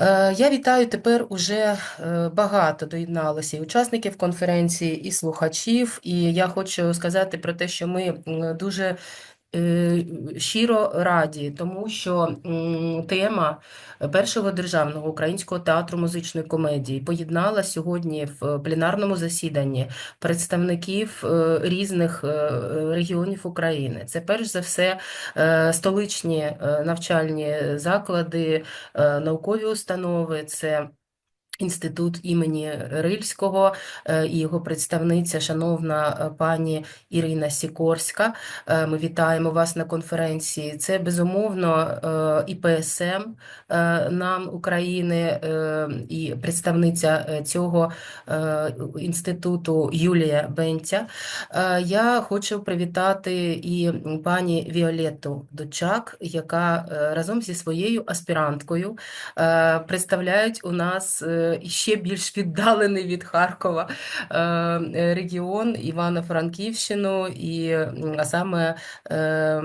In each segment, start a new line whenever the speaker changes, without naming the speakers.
Е, Я вітаю тепер уже е, багато доєдналося і учасників конференції, і слухачів. І я хочу сказати про те, що ми дуже щиро раді, тому що тема першого державного українського театру музичної комедії поєднала сьогодні в пленарному засіданні представників е, різних е, регіонів України. Це перш за все е, столичні е, навчальні заклади е, наукові установи, це Інститут імені Рильського е, і його представниця, шановна е, пані Ірина Сікорська. Е, Ми вітаємо вас на конференції. Це безумовно е, ІПСМ е, нам України і представниця цього інституту Юлія Бентя. Я хочу привітати і пані Віолетту Дучак, яка разом зі своєю аспіранткою представляють у нас ще більш віддалений від Харкова е, регіон Івано-Франківщину, і саме е,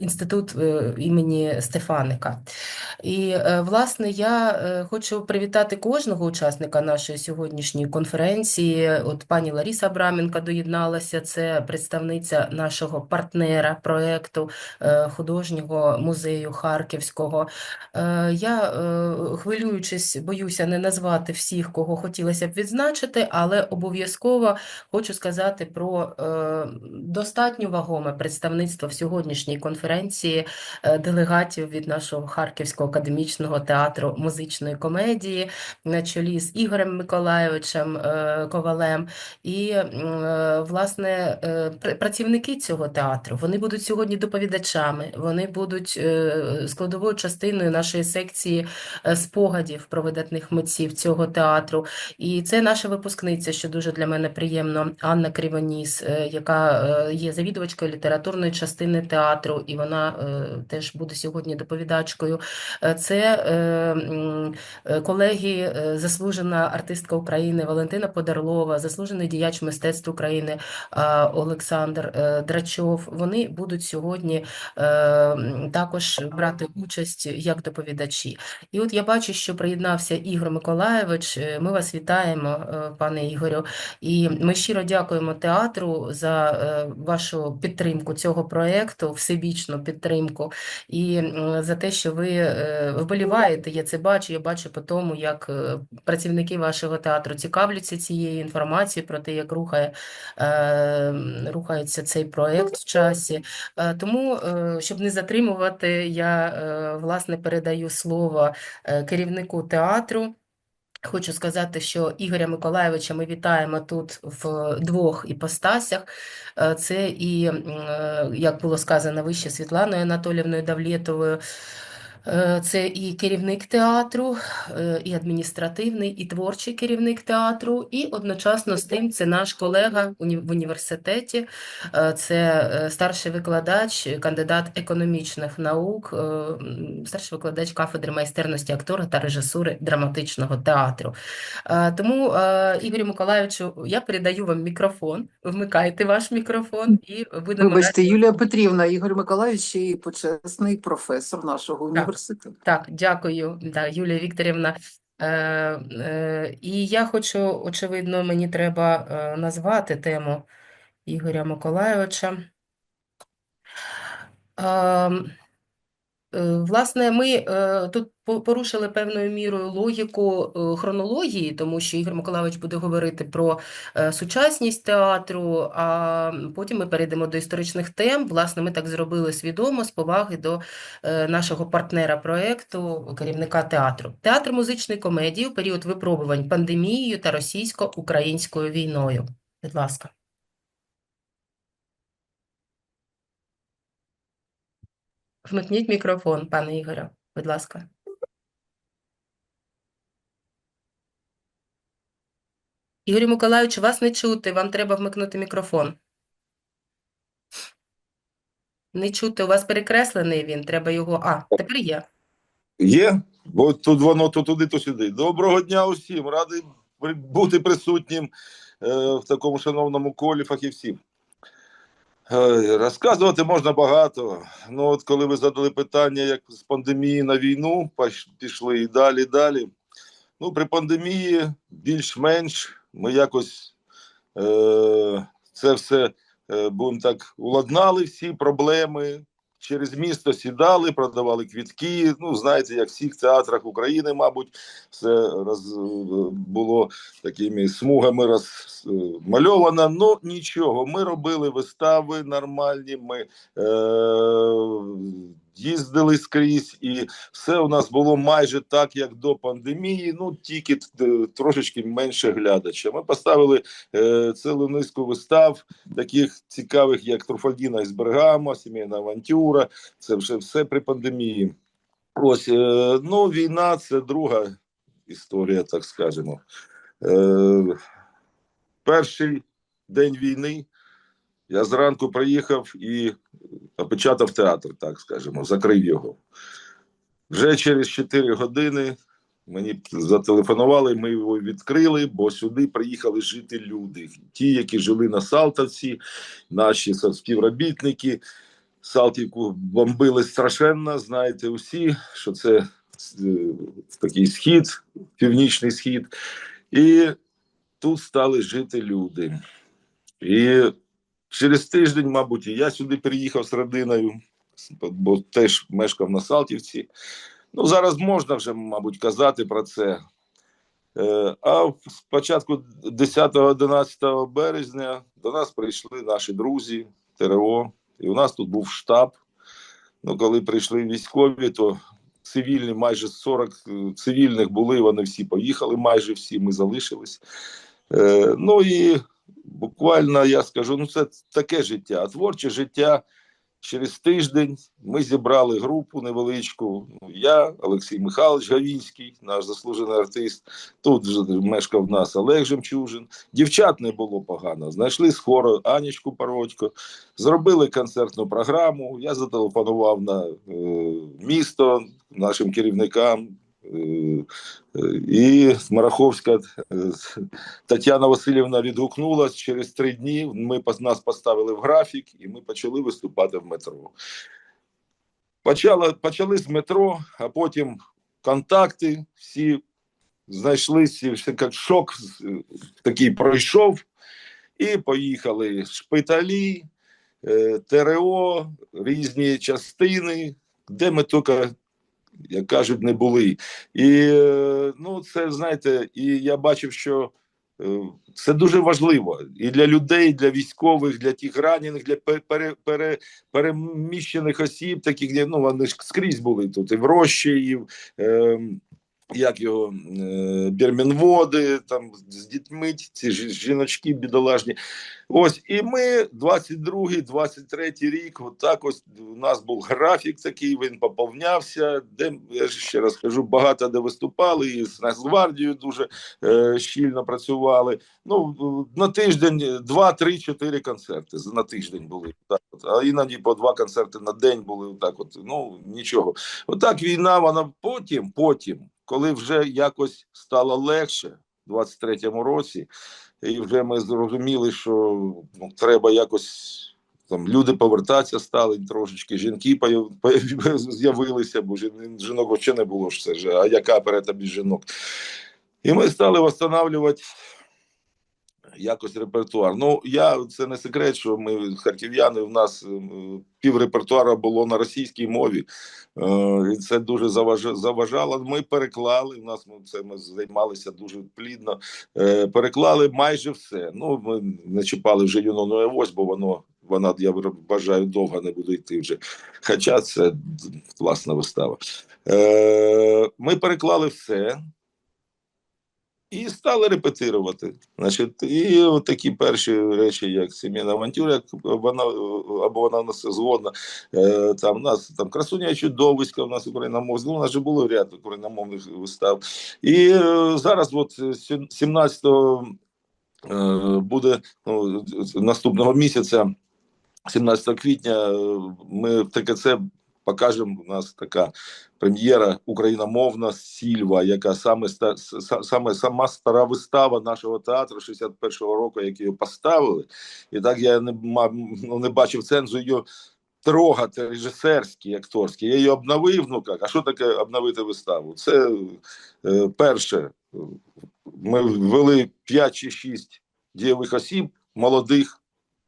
інститут е, імені Стефаника. І, е, власне, я е, хочу привітати кожного учасника нашої сьогоднішньої конференції. От пані Ларіса Абраменко доєдналася, це представниця нашого партнера проекту е, художнього музею Харківського. Е, Я, е, хвилюючись, боюся не назвати всіх, кого хотілося б відзначити, але обов'язково хочу сказати про е, достатньо вагоме представництво в сьогоднішній конференції е, делегатів від нашого Харківського академічного театру музичної комедії на чолі з Ігорем Миколайовичем е, Ковалем. І, е, власне, працівники цього театру, вони будуть сьогодні доповідачами, вони будуть складовою частиною нашої секції спогадів про видатних митців цього театру. І це наша випускниця, що дуже для мене приємно, Анна Кривоніс, яка є завідувачкою літературної частини театру, і вона е, теж буде сьогодні доповідачкою. Е, Це е, колеги, заслужена артистка України Валентина Подарлова, заслужений діяч мистецтв України Олександр Драчов. Вони будуть сьогодні також брати участь як доповідачі. І от я бачу, що приєднався Ігор Миколаєвич. Ми вас вітаємо, пане Ігорю. І ми щиро дякуємо театру за вашу підтримку цього проєкту, всебічну підтримку, і за те, що ви е, вболіваєте. Я це бачу. Я бачу по тому, як е, працівники вашого театру цікавляться цією інформацією про те, як рухає, е, рухається цей проєкт в часі. Тому, щоб не затримувати, я власне передаю слово керівнику театру. Хочу сказати, що Ігоря Миколайовича ми вітаємо тут в двох іпостасях. Е, Це і, е, як було сказано вище, Світланою Анатолівною Давлєтовою. Е, Це і керівник театру, е, і адміністративний, і творчий керівник театру, і одночасно з тим це наш колега в університеті, Е, це старший викладач, кандидат економічних наук, старший викладач кафедри майстерності актора та режисури драматичного театру. Тому, Ігорю Миколайовичу, я передаю вам мікрофон. Вмикайте ваш мікрофон і будемо
Вибачте,
раді.
Юлія Петрівна, Ігор Миколаївич й почесний професор нашого університету.
Так, дякую, да, Юлія Вікторівна. Е, е, і я хочу, очевидно, мені треба е, назвати тему Ігоря Миколайовича. Е, Власне, ми е, тут порушили певною мірою логіку е, хронології, тому що Ігор Миколайович буде говорити про е, сучасність театру, а потім ми перейдемо до історичних тем. Власне, ми так зробили свідомо з поваги до е, нашого партнера проекту, керівника театру. Театр музичної комедії у період випробувань пандемією та російсько-українською війною. Будь ласка. Вмикніть мікрофон, пане Ігорю, будь ласка. Ігорю Миколайовичу, вас не чути, вам треба вмикнути мікрофон. Не чути, у вас перекреслений він, треба його. А, тепер є.
Є, бо тут воно то туди, то сюди. Доброго дня усім. Радий бути присутнім е, в такому шановному колі фахівців. Ой, Розказувати можна багато. Ну, от коли ви задали питання, як з пандемії на війну, пішли і далі, далі. Ну, при пандемії більш-менш ми якось е- це все, е- будемо так, уладнали всі проблеми. Через місто сідали, продавали квітки. Ну, знаєте, як в всіх театрах України, мабуть, все роз, було такими смугами розмальовано. Ну нічого, ми робили вистави нормальні. Ми е- їздили скрізь, і все у нас було майже так, як до пандемії. Ну тільки трошечки менше глядача. Ми поставили е- цілу низку вистав, таких цікавих, як Труфальдіна із Бергамо, Сімейна авантюра. Це вже все при пандемії. Ось е- ну війна це друга історія, так скажемо. Е, перший день війни я зранку приїхав і опечатав театр, так скажемо, закрив його. Вже через 4 години мені зателефонували, ми його відкрили, бо сюди приїхали жити люди. Ті, які жили на Салтовці, наші співробітники. Салтівку бомбили страшенно, знаєте усі, що це е, такий схід, північний схід. І тут стали жити люди. І через тиждень, мабуть, я сюди приїхав з родиною, бо теж мешкав на Салтівці. Ну, зараз можна вже, мабуть, казати про це. Е, А спочатку 10-11 березня до нас прийшли наші друзі ТРО, і у нас тут був штаб. Ну, коли прийшли військові, то цивільні, майже 40 цивільних були, вони всі поїхали, майже всі ми залишились. Е, ну і буквально я скажу: ну це таке життя, творче життя. Через тиждень ми зібрали групу невеличку. Я, Олексій Михайлович Гавінський, наш заслужений артист. Тут вже мешкав в нас Олег Жемчужин. Дівчат не було погано. Знайшли з Анічку Пародько, зробили концертну програму. Я зателефонував на е, місто нашим керівникам. Е, і Мараховська е, Тетяна Васильівна відгукнулась через три дні. Ми нас поставили в графік, і ми почали виступати в метро. Почали, почали з метро, а потім контакти. Всі знайшлися, все як шок е, такий пройшов, і поїхали шпиталі, е, ТРО, різні частини, де ми тільки як кажуть, не були. І е, ну, це знаєте, і я бачив, що е, це дуже важливо і для людей, і для військових, для тих ранених, для пе- пере, пере, переміщених осіб, таких ну вони ж скрізь були тут, і в Рощі, і в. Е, як його е, Бірмінводи, там з дітьми, ці жіночки бідолажні. Ось, і ми 22-й, 23-й рік, от ось у нас був графік такий, він поповнявся, де, я ще раз кажу, багато де виступали, і з Нацгвардією дуже е, щільно працювали. Ну, на тиждень два, три, чотири концерти на тиждень були. Так, от. А іноді по два концерти на день були. Так от, ну, нічого. Отак війна, вона потім, потім, коли вже якось стало легше, в 23-му році, і вже ми зрозуміли, що ну, треба якось там люди повертатися стали трошечки, жінки з'явилися, бо жін- жінок ще не було ж це ж, а яка без жінок. І ми стали встановлювати якось репертуар. Ну, я це не секрет, що ми харків'яни, в нас е, пів репертуара було на російській мові. Е, і це дуже заваж- заважало. Ми переклали. У нас ну, це ми займалися дуже плідно. Е, переклали майже все. Ну, ми не чіпали вже юнону Евось, бо воно. Вона, я вважаю, довго не буде йти вже. Хоча це класна вистава. Ми переклали все і стали репетирувати. Значить, і от такі перші речі, як сімейна авантюра, як вона або вона нас згодна. Е, там нас там красуня чудовиська, у нас україномовська, ну, у нас же було ряд україномовних вистав. І е, зараз, от е, сім- 17 е, буде ну, наступного місяця. 17 квітня е, ми в ТКЦ покажемо. У нас така прем'єра україномовна Сільва, яка саме саме сама стара вистава нашого театру 61-го року, як її поставили. І так я не ну, не бачив цензу її трогати режисерський, акторський. Я її обновив. Ну як, а що таке обновити виставу? Це е, перше. Ми ввели 5 чи 6 дієвих осіб, молодих,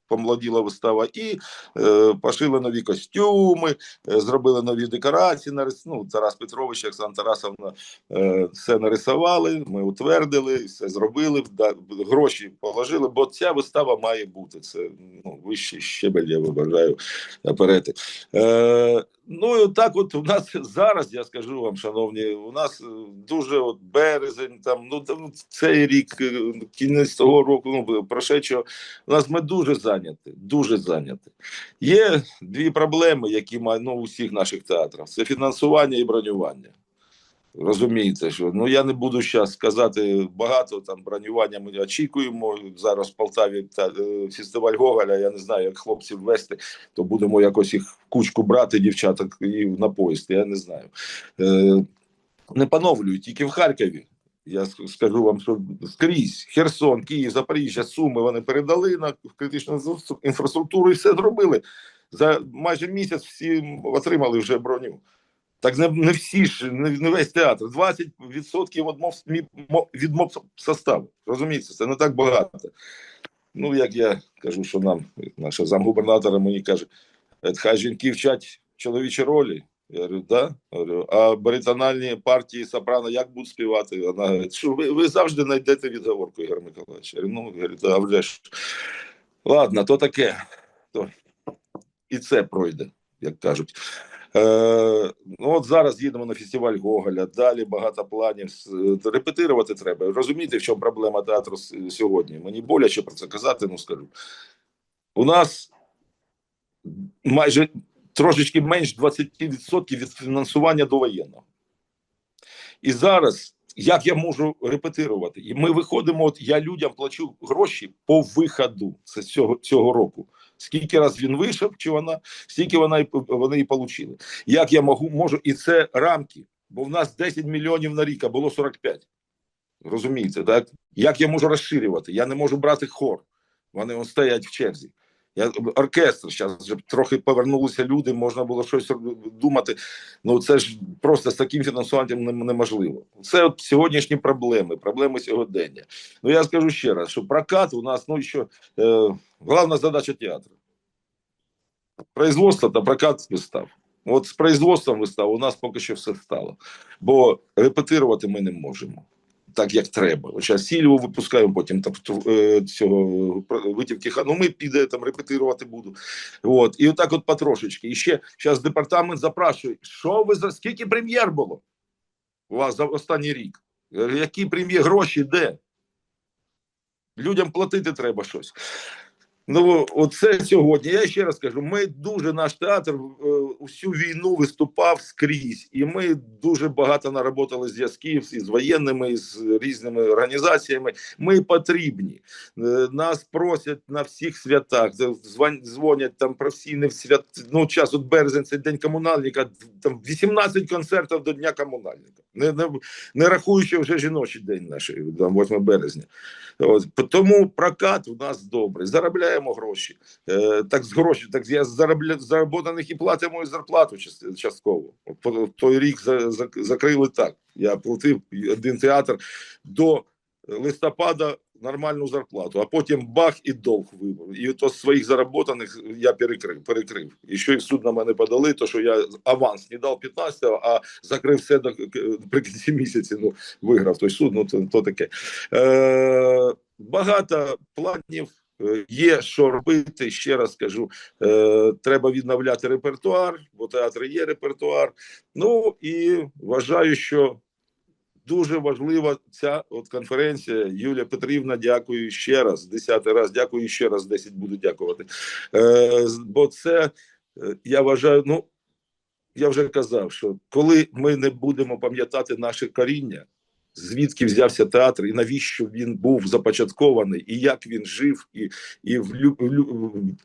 помолоділа вистава, і е, пошили нові костюми, е, зробили нові декорації. нарис- Ну, Тарас Петрович, Оксана Тарасовна е, все нарисували, ми утвердили, все зробили, да, гроші положили, бо ця вистава має бути. Це ну, вищий щебель, я вважаю, наперед. Е, ну і так, от у нас зараз, я скажу вам, шановні, у нас е, дуже от березень, там, ну цей рік, е, кінець того року, ну прошедшого, у нас ми дуже зайняті, дуже зайняті. Є дві проблеми, які мають ну, у всіх наших театрах: це фінансування і бронювання. Розумієте, що ну я не буду зараз сказати багато там бронювання. Ми очікуємо зараз в Полтаві та е, фестиваль Гоголя. Я не знаю, як хлопців вести, то будемо якось їх в кучку брати, дівчаток і на поїзд. Я не знаю. Е, не поновлюють тільки в Харкові. Я скажу вам, що скрізь Херсон, Київ, Запоріжжя, Суми вони передали на критичну інфраструкту- інфраструктуру і все зробили. За майже місяць всі отримали вже броню. Так не, не всі ж, не, не весь театр. 20% відмов, відмов составу. Розумієте, це не так багато. Ну, як я кажу, що нам, наша замгубернатора мені каже, «Е, хай жінки вчать чоловічі ролі. Я говорю, да? Говорю, а баритональні партії сопрано як будуть співати? Вона говорить, що ви, ви завжди знайдете відговорку, Ігор Миколаївич. Я говорю, ну, говорю, да, вже ж. Ладно, то таке. То... І це пройде, як кажуть. Е, ну от зараз їдемо на фестиваль Гоголя. Далі багато планів. Е, Репетирувати треба. Розумієте, в чому проблема театру сьогодні? Мені боляче про це казати, ну скажу. У нас майже трошечки менш 20% від фінансування довоєнного. І зараз як я можу репетирувати? І ми виходимо. От я людям плачу гроші по виходу це цього, цього року. Скільки раз він вийшов, чи вона, стільки вона вони і отримали. Як я можу, можу, і це рамки, бо в нас 10 мільйонів на рік, а було 45. Розумієте, так? Як я можу розширювати? Я не можу брати хор. Вони он, стоять в черзі. Я, оркестр зараз вже трохи повернулися люди, можна було щось думати. Ну це ж просто з таким фінансуванням неможливо. Це от сьогоднішні проблеми, проблеми сьогодення. Ну я скажу ще раз, що прокат у нас ну що е, головна задача театру. Производство та прокат вистав. От з производством вистав у нас поки що все стало, бо репетирувати ми не можемо. Так як треба. Зараз сільву випускаємо, потім там е, цього витівки. Ну ми піде там репетирувати буду. От і отак, от потрошечки. І ще зараз департамент запрашує, що ви за скільки прем'єр було у вас за останній рік? Які прем'єр гроші де? Людям платити треба щось. Ну, оце сьогодні. Я ще раз кажу: ми дуже наш театр усю війну виступав скрізь, і ми дуже багато наработали зв'язків із воєнними, з різними організаціями. Ми потрібні. Е, Нас просять на всіх святах, дзвонять там професійні свят. Ну, час от березень, це день комунальника. Там 18 концертів до дня комунальника. Не, не, не рахуючи вже жіночий день наш, там 8 березня. От, тому прокат у нас добрий. Заробляємо гроші. Е, так з гроші, так я заробля, заработаних і платимо і зарплату част- частково. От, той рік за, за, закрили так. Я платив один театр до листопада нормальну зарплату, а потім бах і долг вибор. І то з своїх заработаних я перекрив, перекрив. І що і в суд на мене подали, то що я аванс не дав 15-го, а закрив все до при кінці місяці. Ну виграв той суд. Ну то, то таке. Е, багато планів. Е, Є що робити, ще раз кажу, е, треба відновляти репертуар, бо театр є репертуар. Ну і вважаю, що дуже важлива ця от конференція. Юлія Петрівна, дякую ще раз. Десятий раз дякую ще раз, десять буду дякувати. Е, бо це е, я вважаю, ну я вже казав, що коли ми не будемо пам'ятати наше коріння, звідки взявся театр, і навіщо він був започаткований, і як він жив, і, і в, в, лю-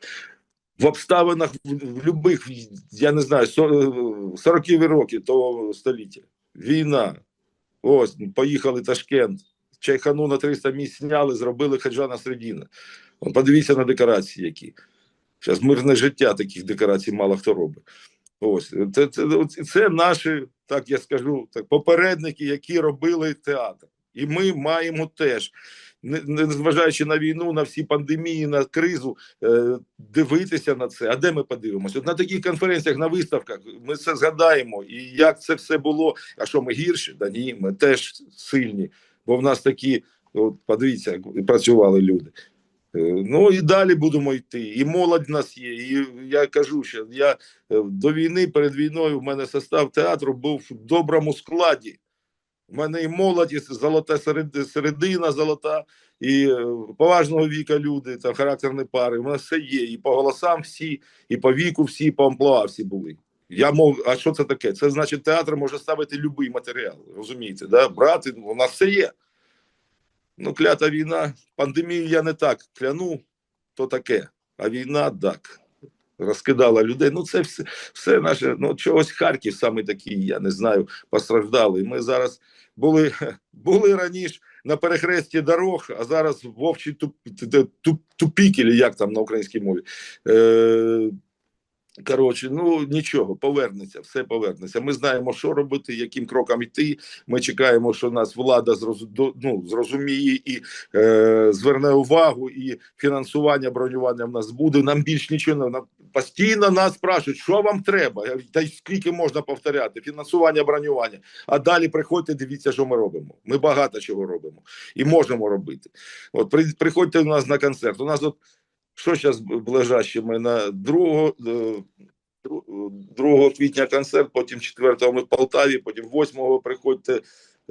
в обставинах в, в любих, я не знаю, 40 роки того століття. Війна. Ось, поїхали Ташкент. Чайхану на 300 місць зняли, зробили Хаджана Середіна. От Подивіться на декорації, які. Зараз мирне життя таких декорацій мало хто робить. Ось це, це, це наші, так я скажу, так, попередники, які робили театр. І ми маємо теж, не- не- незважаючи на війну, на всі пандемії, на кризу, е, дивитися на це. А де ми подивимося? От на таких конференціях, на виставках ми це згадаємо. І як це все було. А що ми гірші? Да ні, ми теж сильні, бо в нас такі, от подивіться, працювали люди. Е, Ну і далі будемо йти. І молодь в нас є. І я кажу, що я е, до війни, перед війною, в мене состав театру був в доброму складі. У мене і молодь, і золота середина золота, і е, поважного віка люди, та характерні пари. У мене все є. І по голосам всі, і по віку всі, і по амплуа всі були. Я мов, а що це таке? Це значить, театр може ставити будь-який матеріал. Розумієте, да? брати, у нас все є. Ну, клята війна, пандемію я не так кляну, то таке. А війна так. Розкидала людей. Ну, це все, все наше. Ну, чогось Харків саме такий, я не знаю, постраждали. Ми зараз були, були раніше на перехресті дорог, а зараз вовчі туп, туп, тупік, или як там на українській мові. Е, Коротше, ну нічого, повернеться, все повернеться. Ми знаємо, що робити, яким кроком йти. Ми чекаємо, що нас влада ну, зрозуміє і е, зверне увагу, і фінансування бронювання в нас буде. Нам більш нічого не постійно нас спрашують, що вам треба. Та й скільки можна повторяти? Фінансування бронювання. А далі приходьте, дивіться, що ми робимо. Ми багато чого робимо і можемо робити. От при, приходьте до нас на концерт. У нас от що зараз ближаще ми на 2, 2 квітня концерт, потім 4 ми в Полтаві, потім 8 приходьте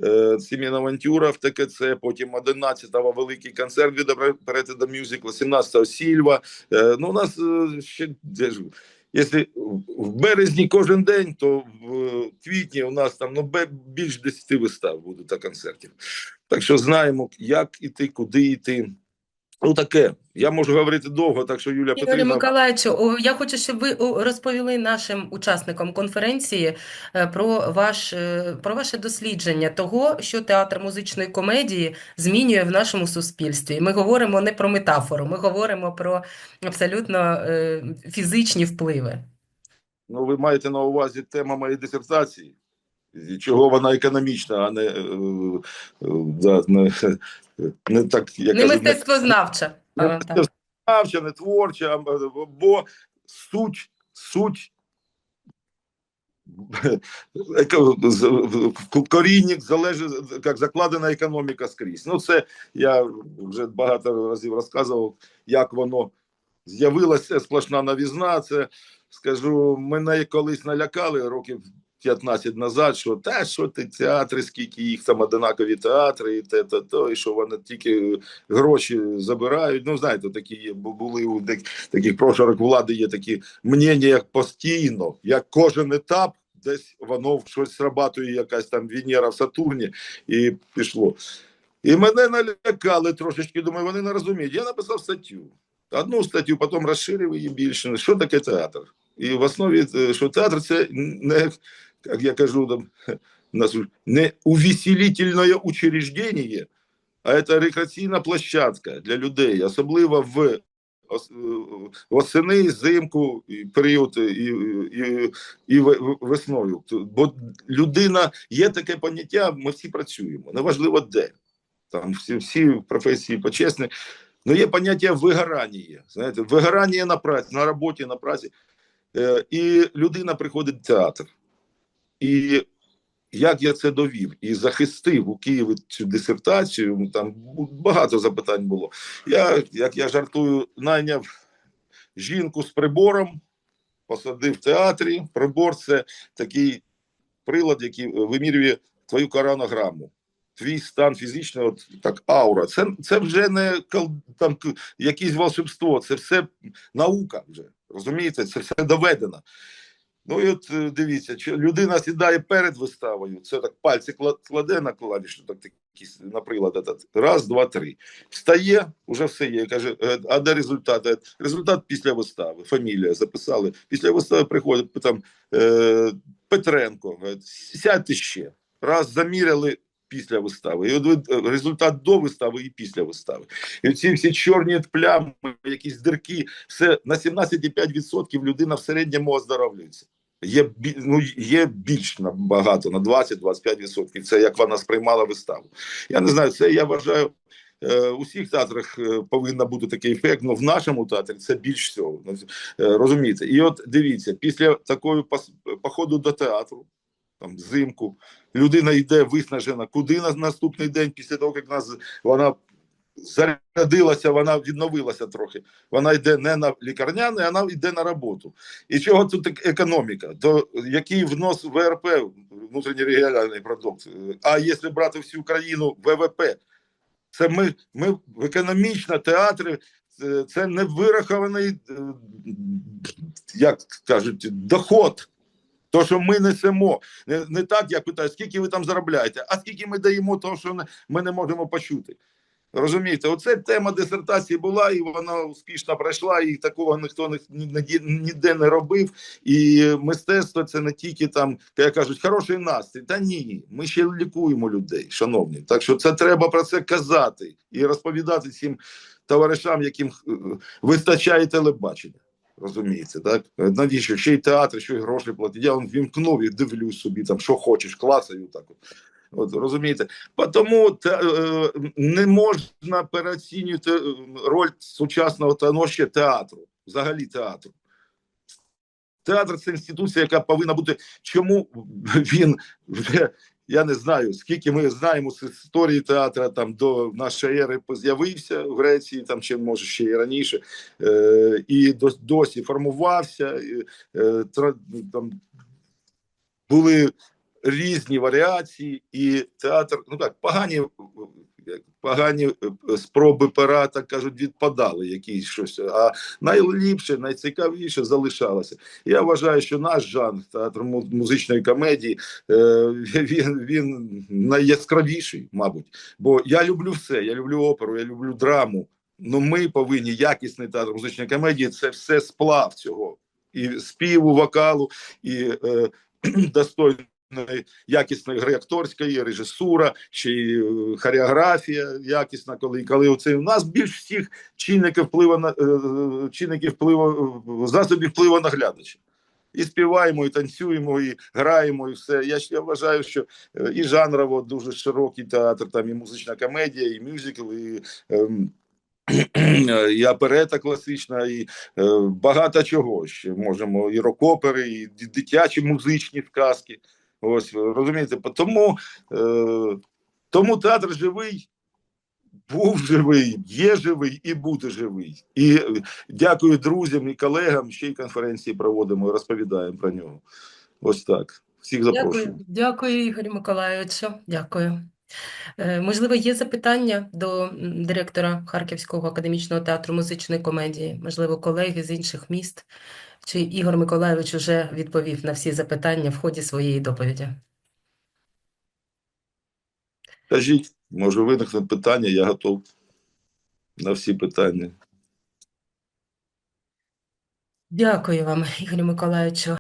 е, Сім'яна Авантюра в ТКЦ, потім 11-го великий концерт від Оперети до Мюзикла, 17-го Сільва. Е, ну, у нас е, ще Якщо в березні кожен день, то в квітні у нас там ну, більш 10 вистав буде та концертів. Так що знаємо, як іти, куди йти. Ну таке. Я можу говорити довго, так що
Ігорю
Петрівна.
Миколаївичу, о, я хочу, щоб ви розповіли нашим учасникам конференції е, про ваш, е, про ваше дослідження того, що театр музичної комедії змінює в нашому суспільстві. Ми говоримо не про метафору, ми говоримо про абсолютно е, фізичні впливи.
Ну, ви маєте на увазі тема моєї дисертації, чого вона економічна, а не, е, е, да, не, не так, як
Не
кажуть, не не мистецтвознавча, не творча, бо суть, суть корінник залежить, як закладена економіка скрізь. Ну, це я вже багато разів розказував, як воно з'явилася сплошна новізна. Це скажу, мене колись налякали років 15 назад, що та що ти театри, скільки їх там одинакові театри, і те, то, то, і що вони тільки гроші забирають. Ну, знаєте, такі є, бу- були у таких прошарок влади є такі мнення, як постійно, як кожен етап. Десь воно щось срабатує, якась там Венера в Сатурні, і пішло. І мене налякали трошечки, думаю, вони не розуміють. Я написав статтю. Одну статтю, потім розширив її більше. Що таке театр? І в основі, е, що театр це не, як я кажу, там, нас не увеселительне учреждення, а це рекреаційна площадка для людей, особливо в ос- е, восени, зимку, період і, і, і весною. Бо людина є таке поняття, ми всі працюємо, неважливо де. Там всі, всі професії почесні. Ну, є поняття вигорання. Знаєте, вигорання на праці, на роботі, на праці. Е, і людина приходить в театр. І як я це довів і захистив у Києві цю дисертацію, там багато запитань було. Я, як я жартую, найняв жінку з прибором, посадив в театрі. Прибор це такий прилад, який вимірює твою коронограму. Твій стан фізичний, от так, аура. Це, це вже не там якесь волшебство, це все наука вже. Розумієте, це все доведено. Ну і от е, дивіться, людина сідає перед виставою, це так пальці кла- кладе на клавішу, так, такі на наприклад, раз, два, три. Встає, вже все є. Каже, «Е, а де результат? Результат після вистави. Фамілія записали. Після вистави приходить там е, Петренко. Сядьте ще. Раз заміряли після вистави. І от е, результат до вистави і після вистави. І ці всі чорні плями, якісь дирки, все на 17,5% людина в середньому оздоровлюється. Є, ну, є більш набагато, на 20-25%. Це як вона сприймала виставу. Я не знаю, це я вважаю. е, У всіх театрах е, повинен бути такий ефект, але в нашому театрі це більш всього. Ну, Розумієте? І от дивіться, після такої походу до театру, там взимку, людина йде виснажена. Куди на наступний день, після того, як нас вона зарядилася, вона відновилася трохи. Вона йде не на лікарняне, вона йде на роботу. І чого тут економіка? То який внос ВРП, внутрішній регіональний продукт? А якщо брати всю країну ВВП, це ми, ми в економічно театри. це- Це не вирахований, е, як кажуть, доход. То, що ми несемо, не, не так, як питають, скільки ви там заробляєте, а скільки ми даємо того, що ми не можемо почути. Розумієте, оце тема дисертації була, і вона успішно пройшла, і такого ніхто ні- ні- ніде не робив. І мистецтво це не тільки там, як кажуть, хороший настрій. Та ні, ми ще лікуємо людей, шановні. Так що це треба про це казати і розповідати цим товаришам, яким е, вистачає телебачення. Розумієте, так? Навіщо? Ще й театр, що й гроші платять. Я вімкнув і дивлюсь собі, там, що хочеш, клацаю так. От. От, розумієте? Тому е, не можна переоцінювати е, роль сучасного та ну, ще театру, взагалі театру. Театр це інституція, яка повинна бути. Чому він вже я не знаю, скільки ми знаємо з історії театру там до нашої ери з'явився в Греції, там чи може ще і раніше, е, і дос- досі формувався. е, там були різні варіації, і театр, ну так, погані, погані е, спроби пера, так кажуть, відпадали якісь щось. А найліпше, найцікавіше залишалося. Я вважаю, що наш жанр театр музичної комедії е, він, він найяскравіший, мабуть. Бо я люблю все. Я люблю оперу, я люблю драму. Ну ми повинні якісний театр музичної комедії. Це все сплав цього і співу, вокалу, і е, достойної якісної гри акторської, режисура, й е, хореографія якісна, коли коли оце у нас більш всіх чинників впливу на е, чинників впливу засобів впливу на глядача. І співаємо, і танцюємо, і граємо, і все. Я, я вважаю, що е, і жанрово дуже широкий театр, там і музична комедія, і мюзикл, і, ем, і оперета класична, і е, багато чого ще можемо. І рок-опери, і дитячі музичні сказки. Ось розумієте, тому, е, тому театр живий. Був живий, є живий і буде живий. І дякую друзям і колегам. Ще й конференції проводимо і розповідаємо про нього. Ось так. Всіх запрошую.
Дякую, дякую, Ігорю Миколайовичу. Дякую. Можливо, є запитання до директора Харківського академічного театру музичної комедії, можливо, колеги з інших міст. Чи Ігор Миколайович уже відповів на всі запитання в ході своєї доповіді?
Кажіть, може виникне питання, я готов на всі питання.
Дякую вам, Ігорю Миколайовичу.